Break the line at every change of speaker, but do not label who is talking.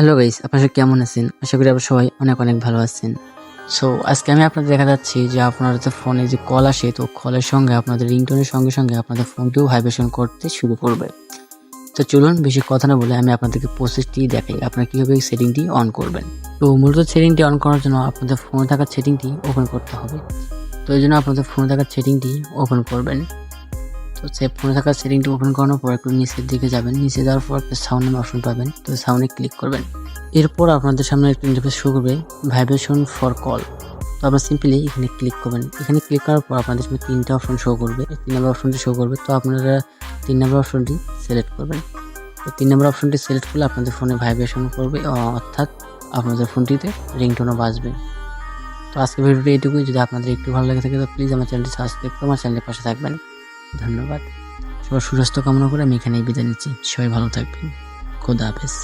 Hello guys আপনারা কেমন আছেন? আশা করি আপনারা সবাই অনেক অনেক ভালো আছেন। সো আজকে আমি আপনাদের দেখা যাচ্ছি যে আপনার যে ফোনে যে কল আসে, তো কলের সঙ্গে আপনাদের রিংটোনের সঙ্গে সঙ্গে আপনাদের ফোনটিও ভাইব্রেশন করতে শুরু করবে। তো চলুন, বেশি কথা না বলে আমি আপনাদেরকে প্রসেসটি দেখাই। আপনারা কীভাবে এই সেটিংটি অন করবেন? তো মূলত সেটিংটি অন করার জন্য আপনাদের ফোনে থাকা সেটিংটি ওপেন করতে হবে। তো এই জন্য আপনাদের ফোনে থাকা সেটিংটি ওপেন করবেন। তো সেভ ফোনে থাকা সেটিংটি ওপেন করানোর পর একটু নিচের দিকে যাবেন। নিচে যাওয়ার পর একটা সাউন্ড নামে অপশন পাবেন। তো সাউন্ডে ক্লিক করবেন। এরপর আপনাদের সামনে একটা ইন্টারফেস শো করবে ভাইব্রেশন ফর কল তো আপনারা সিম্পলি এখানে ক্লিক করবেন। এখানে ক্লিক করার পর আপনাদের সামনে তিনটা অপশন শো করবে। তিন নম্বর অপশনটি শো করবে। তো আপনারা তিন নম্বর অপশনটি সিলেক্ট করবেন। তো তিন নম্বর অপশনটি সিলেক্ট করলে আপনাদের ফোনে ভাইব্রেশন করবে অর্থাৎ আপনাদের ফোনটিতে রিংটোনও বাজবে। তো আজকে ভিডিওটি এইটুকুই। যদি আপনাদের একটু ভালো লাগে থাকে, তো প্লিজ আমার চ্যানেলটি সাবস্ক্রাইব করে আমার চ্যানেলের পাশে থাকবেন। ধন্যবাদ সবার সুস্বাস্থ্য কামনা করে আমি এখানেই বিদায় নিচ্ছি সবাই ভালো থাকবেন খোদা হাফেজ